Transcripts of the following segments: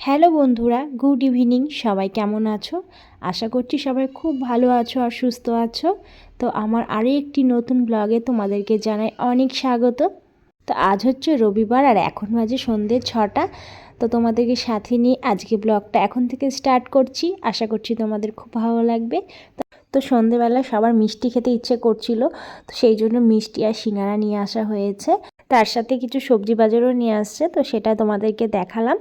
Hello বন্ধুরা, good evening, সবাই কেমন আছো? আশা করছি সবাই খুব ভালো আছো আর সুস্থ আছো। তো আমার আরও একটি নতুন ব্লগে তোমাদেরকে জানাই অনেক স্বাগত। তো আজ হচ্ছে রবিবার আর এখন বাজে সন্ধ্যে ছটা। তো তোমাদেরকে সাথে নিয়ে আজকে ব্লগটা এখন থেকে স্টার্ট করছি। আশা করছি তোমাদের খুব ভালো লাগবে। তো- সন্ধেবেলা সবার মিষ্টি খেতে ইচ্ছে করছিল, তো সেই জন্য মিষ্টি আর সিঙ্গারা নিয়ে আসা হয়েছে। তার সাথে কিছু সবজি বাজারও নিয়ে আসছে, তো সেটা তোমাদেরকে দেখালাম।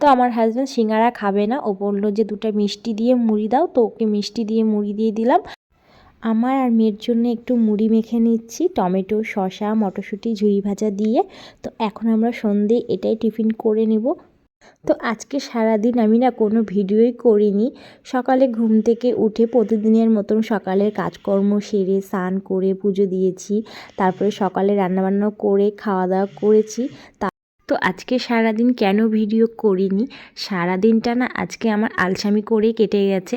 তো আমার হাজব্যান্ড সিঙ্গারা খাবে না। ও বলল যে, দুটো মিষ্টি দিয়ে মুড়ি দাও, তো ওকে মিষ্টি দিয়ে মুড়ি দিয়ে দিলাম। আমার আর মেয়ের জন্য একটু মুড়ি মেখে নিচ্ছি, টমেটো, শসা, মটরশুঁটি ঝুড়ি ভাজা দিয়ে। তো এখন আমরা সন্ধে, এটাই টিফিন করে নেব। তো আজকে সারাদিন আমি না কোনো ভিডিওই করিনি। সকালে ঘুম থেকে উঠে প্রতিদিনের মতন সকালের কাজকর্ম সেরে স্নান করে পুজো দিয়েছি। তারপরে সকালে রান্নাবান্না করে খাওয়া দাওয়া করেছি। তা আজকে সারাদিন কেন ভিডিও করিনি? সারাদিনটা না আজকে আমার আলসামি করেই কেটে গেছে।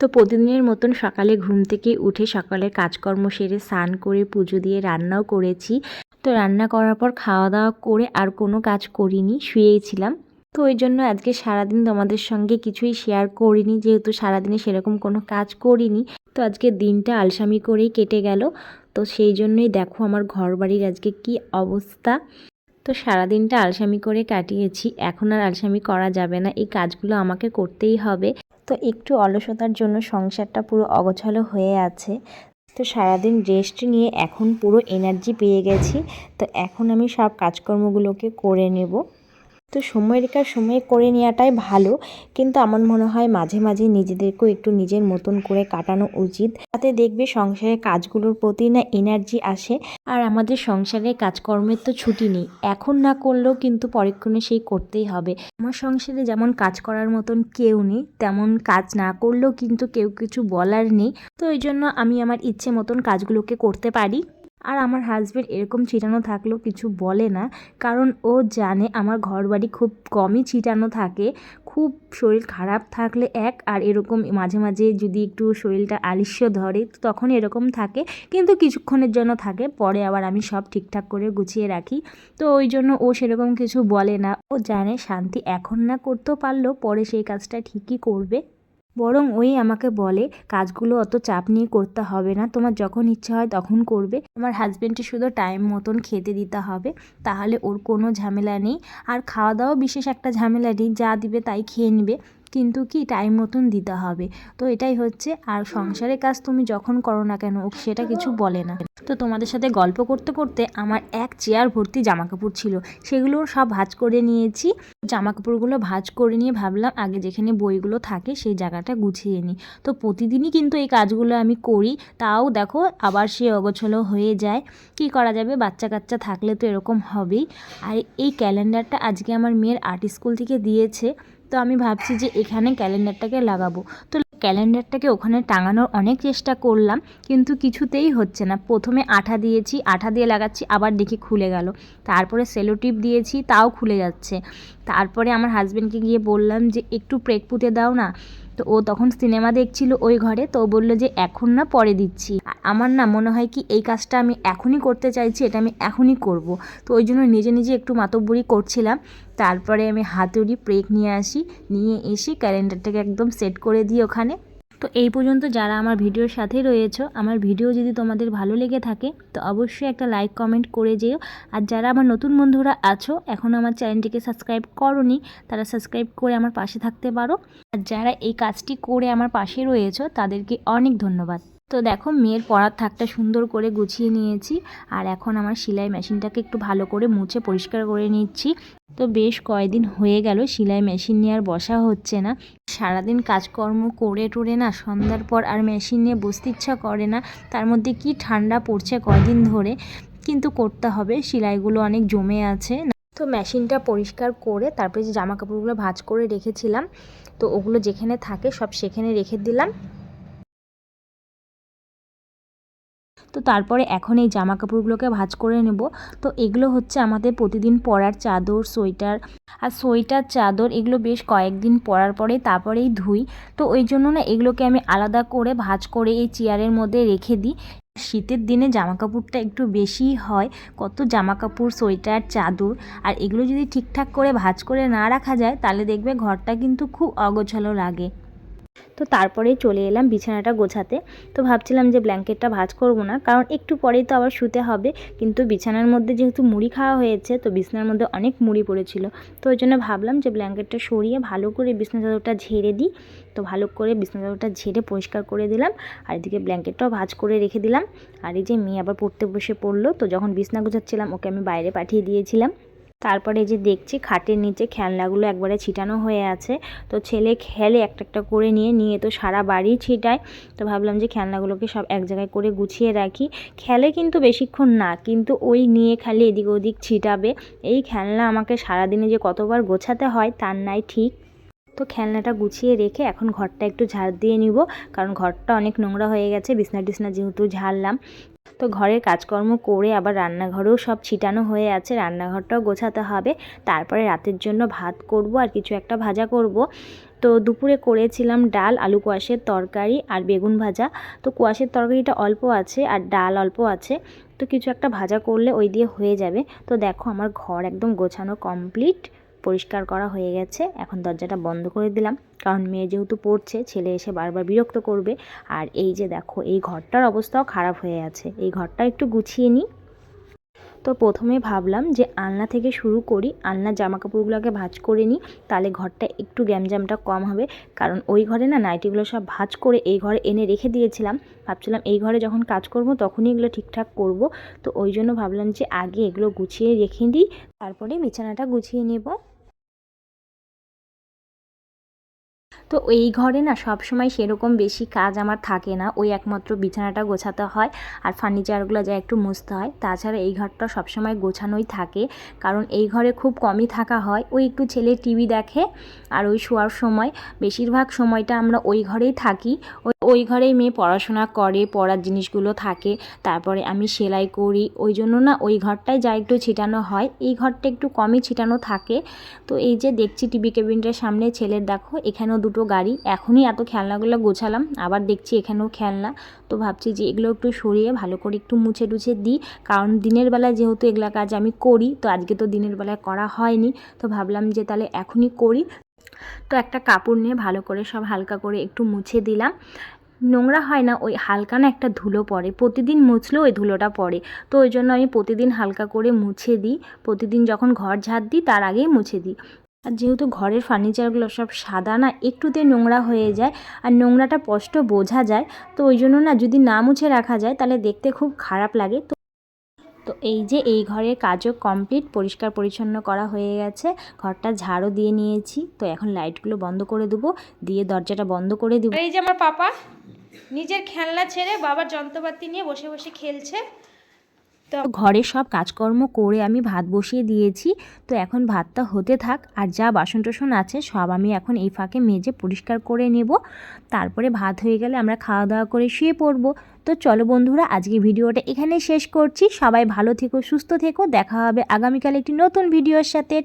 তো প্রতিদিনের মতন সকালে ঘুম থেকে উঠে সকালের কাজকর্ম সেরে স্নান করে পুজো দিয়ে রান্নাও করেছি। তো রান্না করার পর খাওয়া দাওয়া করে আর কোনো কাজ করিনি শুয়েছিলাম তো ওই জন্য আজকে সারাদিন তোমাদের সঙ্গে কিছুই শেয়ার করিনি, যেহেতু সারাদিনে সেরকম কোনো কাজ করিনি। তো আজকে দিনটা আলসামি করেই কেটে গেল। তো সেই জন্যই দেখো আমার ঘর বাড়ির আজকে কি অবস্থা। তো সারাদিনটা আলসামি করে কাটিয়েছি। এখন আর আলসামি করা যাবে না। এই কাজগুলো আমাকে করতেই হবে। তো একটু অলসতার জন্য সংসারটা পুরো অগোছালো হয়ে আছে। তো সারাদিন রেস্ট নিয়ে এখন পুরো এনার্জি পেয়ে গেছি। তো এখন আমি সব কাজকর্মগুলোকে করে নেব। তো সময় রেখার সময় করে নেওয়াটাই ভালো। কিন্তু আমার মনে হয় মাঝে মাঝে নিজেদেরকেও একটু নিজের মতন করে কাটানো উচিত। তাতে দেখবে সংসারের কাজগুলোর প্রতি না এনার্জি আসে। আর আমাদের সংসারে কাজকর্মের তো ছুটি নেই। এখন না করলেও কিন্তু পরক্ষণে সেই করতেই হবে। আমার সংসারে যেমন কাজ করার মতন কেউ নেই, তেমন কাজ না করলেও কিন্তু কেউ কিছু বলার নেই। তো ওই জন্য আমি আমার ইচ্ছে মতন কাজগুলোকে করতে পারি। আর আমার হাজব্যান্ড এরকম ছিটানো থাকলেও কিছু বলে না, কারণ ও জানে আমার ঘর বাড়ি খুব কমই ছিটানো থাকে। খুব শরীর খারাপ থাকলে এক, আর এরকম মাঝে মাঝে যদি একটু শরীরটা আলিস্য ধরে তখন এরকম থাকে। কিন্তু কিছুক্ষণের জন্য থাকে, পরে আবার আমি সব ঠিকঠাক করে গুছিয়ে রাখি। তো ওই জন্য ও সেরকম কিছু বলে না। ও জানে শান্তি এখন না করতেও পারলেও পরে সেই কাজটা ঠিকই করবে। বরং ওই আমাকে বলে, কাজগুলো অত চাপ নিয়ে করতে হবে না। তোমার যখন ইচ্ছা হয় তখন করবে। আমার হাজব্যান্ডকে শুধু টাইম মতন খেতে দিতে হবে। তাহলে ওর কোনো ঝামেলা নেই। আর খাওয়া দাওয়া বিশেষ একটা ঝামেলা নেই। যা দিবে তাই খেয়ে নেবে। কিন্তু কি টাইম মতন দিতে হবে। তো এটাই হচ্ছে, আর সংসারের কাজ তুমি যখন করো না কেন সেটা কিছু বলে না। তো তোমাদের সাথে গল্প করতে করতে আমার এক চেয়ার ভর্তি জামা কাপড় ছিল। সেগুলো সব ভাঁজ করে নিয়েছি। জামা কাপড়গুলো ভাঁজ করে নিয়ে ভাবলাম, আগে যেখানে বইগুলো থাকে, সেই জায়গাটা গুছিয়ে নিই। তো প্রতিদিনই কিন্তু এই কাজগুলো আমি করি। তাও দেখো, আবার সে অগোছলো হয়ে যায়। কি করা যাবে? বাচ্চা কাচ্চা থাকলে তো এরকম হবেই। আর এই ক্যালেন্ডারটা আজকে আমার মেয়ের আর্ট স্কুল থেকে দিয়েছে। তো আমি ভাবছি যে এখানে ক্যালেন্ডারটাকে লাগাবো। তো ক্যালেন্ডারটাকে ওখানে টাঙানোর অনেক চেষ্টা করলাম, কিন্তু কিছুতেই হচ্ছে না। প্রথমে আঠা দিয়েছি, আঠা দিয়ে লাগাচ্ছি, আবার দেখি খুলে গেল। তারপরে সেলো টিপ দিয়েছি, তাও খুলে যাচ্ছে। তারপরে আমার হাজব্যান্ডকে গিয়ে বললাম যে, একটু প্রেক পুঁতে দাও না। তো ও তখন সিনেমা দেখছিল ওই ঘরে, তো ও বলল যে এখন না পরে দিচ্ছি। আমার না মনে হয় কি এই কাজটা আমি এখনই করতে চাইছি, এটা আমি এখনই করব। তো ওই জন্য নিজে নিজে একটু মাতব্বরি করছিলাম। তারপরে আমি হাতুড়ি প্রেক নিয়ে আসি, নিয়ে এসে ক্যালেন্ডারটাকে একদম সেট করে দিই ওখানে। তো এই পর্যন্ত যারা আমার ভিডিওর সাথে রয়েছে, আমার ভিডিও যদি তোমাদের ভালো লেগে থাকে, তো অবশ্যই একটা লাইক কমেন্ট করে যেও। আর যারা আমার নতুন বন্ধুরা আছো এখনও আমার চ্যানেলটিকে সাবস্ক্রাইব করনি, তারা সাবস্ক্রাইব করে আমার পাশে থাকতে পারো। আর যারা এই কাজটি করে আমার পাশে রয়েছে, তাদেরকে অনেক ধন্যবাদ। তো দেখো, মেয়ের পড়ার থাকটা সুন্দর করে গুছিয়ে নিয়েছি, আর এখন আমার সেলাই মেশিনটাকে একটু ভালো করে মুছে পরিষ্কার করে নিচ্ছি। তো বেশ কয়েকদিন হয়ে গেল, সেলাই মেশিন নিয়ে আর বসা হচ্ছে না। সারাদিন কাজকর্ম করে টোরে না, সন্ধ্যার পর আর মেশিন নিয়ে বসতে ইচ্ছা করে না। তার মধ্যে কি ঠান্ডা পড়ছে কদিন ধরে? কিন্তু করতে হবে, সেলাইগুলো অনেক জমে আছে। তো মেশিনটা পরিষ্কার করে তারপরে যে জামা কাপড়গুলো ভাঁজ করে রেখেছিলাম, তো ওগুলো যেখানে থাকে সব সেখানে রেখে দিলাম। তো তারপরে এখন এই জামা কাপড়গুলোকে ভাঁজ করে নেব। তো এগুলো হচ্ছে আমাদের প্রতিদিন পরার চাদর, সোয়েটার। আর সোয়েটার, চাদর এগুলো বেশ কয়েকদিন পরার পরে তারপরেই ধুই। তো ওই জন্য না এগুলোকে আমি আলাদা করে ভাঁজ করে এই চেয়ারের মধ্যে রেখে দিই। শীতের দিনে জামা কাপড়টা একটু বেশিই হয়, কত জামা কাপড় সোয়েটার, চাদর আর এগুলো যদি ঠিকঠাক করে ভাঁজ করে না রাখা যায় তাহলে দেখবে ঘরটা কিন্তু খুব অগোছালো লাগে। তো তারপরেই চলে এলাম বিছানাটা গোছাতে। তো ভাবছিলাম যে ব্ল্যাঙ্কেটটা ভাজ করব না, কারণ একটু পরেই তো আবার শুতে হবে। কিন্তু বিছানার মধ্যে যেহেতু মুড়ি খাওয়া হয়েছে, তো বিছানার মধ্যে অনেক মুড়ি পড়েছিল। তো ওই জন্য ভাবলাম যে ব্ল্যাঙ্কেটটা সরিয়ে ভালো করে বিছনা চাদরটা ঝেড়ে দিই। তো ভালো করে বিছনা চাদরটা ঝেড়ে পরিষ্কার করে দিলাম। আর এদিকে ব্ল্যাঙ্কেটটাও ভাজ করে রেখে দিলাম। আর এই যে মেয়ে আবার পড়তে বসে পড়ল, তো যখন বিছনা গোছাচ্ছিলাম, ওকে আমি বাইরে পাঠিয়ে দিয়েছিলাম। তারপরে যে দেখছি খাটের নিচে খেলনাগুলো একবারে ছিটানো হয়ে আছে। তো ছেলে খেলে একটা একটা করে নিয়ে নিয়ে তো সারা বাড়ি ছিটায়। তো ভাবলাম যে খেলনাগুলোকে সব এক জায়গায় করে গুছিয়ে রাখি। খেলে কিন্তু বেশিক্ষণ না, কিন্তু ওই নিয়ে খালি এদিক ওদিক ছিটাবে। এই খেলনা আমাকে সারাদিনে যে কতবার গোছাতে হয় তার নাই ঠিক। তো খেলনাটা গুছিয়ে রেখে এখন ঘরটা একটু ঝাড় দিয়ে নিব, কারণ ঘরটা অনেক নোংরা হয়ে গেছে, বিছনা টিছনা যেহেতু ঝাড়লাম। তো ঘরের কাজকর্ম করে আবার রান্নাঘরেও সব ছিটানো হয়ে আছে, রান্নাঘরটাও গোছাতে হবে। তারপরে রাতের জন্য ভাত করব আর কিছু একটা ভাজা করব। তো দুপুরে করেছিলাম ডাল, আলু কোয়াশের তরকারি আর বেগুন ভাজা। তো কোয়াশের তরকারিটা অল্প আছে আর ডাল অল্প আছে। তো কিছু একটা ভাজা করলে ওই দিয়ে হয়ে যাবে। তো দেখো আমার ঘর একদম গোছানো কমপ্লিট। পরিষ্কার করা হয়ে গেছে। এখন দরজাটা বন্ধ করে দিলাম। কারণ মেয়ে যেহেতু পড়ছে, ছেলে এসে বারবার বিরক্ত করবে। আর এই যে দেখো, এই ঘরটার অবস্থাও খারাপ হয়ে আছে। এই ঘরটা একটু গুছিয়ে নিই। তো প্রথমে ভাবলাম যে আলনা থেকে শুরু করি, আলনার জামা কাপড়গুলোকে ভাঁজ করে নিই। তাহলে ঘরটা একটু গ্যামজামটা কম হবে। কারণ ওই ঘরে না নাইটিগুলো সব ভাঁজ করে এই ঘরে এনে রেখে দিয়েছিলাম। ভাবছিলাম এই ঘরে যখন কাজ করব তখনই এগুলো ঠিকঠাক করব। তো ওই জন্য ভাবলাম যে আগে এগুলো গুছিয়ে রেখে দিই। তারপরে বিছানাটা গুছিয়ে নেব। তো এই ঘরে না সব সময় সেরকম বেশি কাজ আমার থাকে না। ওই একমাত্র বিছানাটা গোছাতে হয় আর ফার্নিচারগুলো যা একটু মুছতে হয়। তাছাড়া এই ঘরটা সবসময় গোছানোই থাকে। কারণ এই ঘরে খুব কমই থাকা হয়। ওই একটু ছেলে টিভি দেখে আর ওই শোয়ার সময়। বেশিরভাগ সময়টা আমরা ওই ঘরেই থাকি। ওই ঘরেই মেয়ে পড়াশোনা করে, পড়ার জিনিসগুলো থাকে, তারপরে আমি সেলাই করি। ওই জন্য না ওই ঘরটায় যা একটু ছিটানো হয়, এই ঘরটা একটু কমই ছিটানো থাকে। তো এই যে দেখছি টিভি কেবিনটার সামনে ছেলের, দেখো এখানেও দুটো গাড়ি। এখনই এত খেলনাগুলো গোছালাম, আবার দেখছি এখানেও খেলনা। তো ভাবছি যে এগুলো একটু সরিয়ে ভালো করে একটু মুছে টুছে দিই। কারণ দিনের বেলায় যেহেতু এগুলা কাজ আমি করি, তো আজকে তো দিনের বেলায় করা হয়নি। তো ভাবলাম যে তাহলে এখনই করি। তো একটা কাপড় নিয়ে ভালো করে সব হালকা করে একটু মুছে দিলাম। নোংরা হয় না, ওই হালকা না একটা ধুলো পড়ে। প্রতিদিন মুছলেও ওই ধুলোটা পড়ে। তো ওই জন্য আমি প্রতিদিন হালকা করে মুছে দিই। প্রতিদিন যখন ঘর ঝাড় দিই, তার আগেই মুছে দিই। আর যেহেতু ঘরের ফার্নিচারগুলো সব সাদা না, একটুতে নোংরা হয়ে যায় আর নোংরাটা স্পষ্ট বোঝা যায়, তো ওই জন্য না যদি না মুছে রাখা যায়, তাহলে দেখতে খুব খারাপ লাগে। তো তো এই যে এই ঘরের কাজও কমপ্লিট, পরিষ্কার পরিচ্ছন্ন করা হয়ে গেছে। ঘরটা ঝাড়ও দিয়ে নিয়েছি। তো এখন লাইটগুলো বন্ধ করে দেবো। দিয়ে দরজাটা বন্ধ করে দেবো। এই যে আমার পাপা। নিজের খেলনা ছেড়ে বাবার যন্ত্রপাতি নিয়ে বসে বসে খেলছে। তো ঘরের সব কাজকর্ম করে আমি ভাত বসিয়ে দিয়েছি, তো এখন ভাতটা হতে থাক আর যা বাসন টাসন আছে সব আমি এখন এই ফাঁকে মেজে পরিষ্কার করে নেব। তারপরে ভাত হয়ে গেলে আমরা খাওয়া দাওয়া করে শুয়ে পড়ব। তো চলো বন্ধুরা, আজকে ভিডিওটা এখানে শেষ করছি। সবাই ভালো থেকো, সুস্থ থেকো। দেখা হবে আগামীকাল একটি নতুন ভিডিওর সাথে।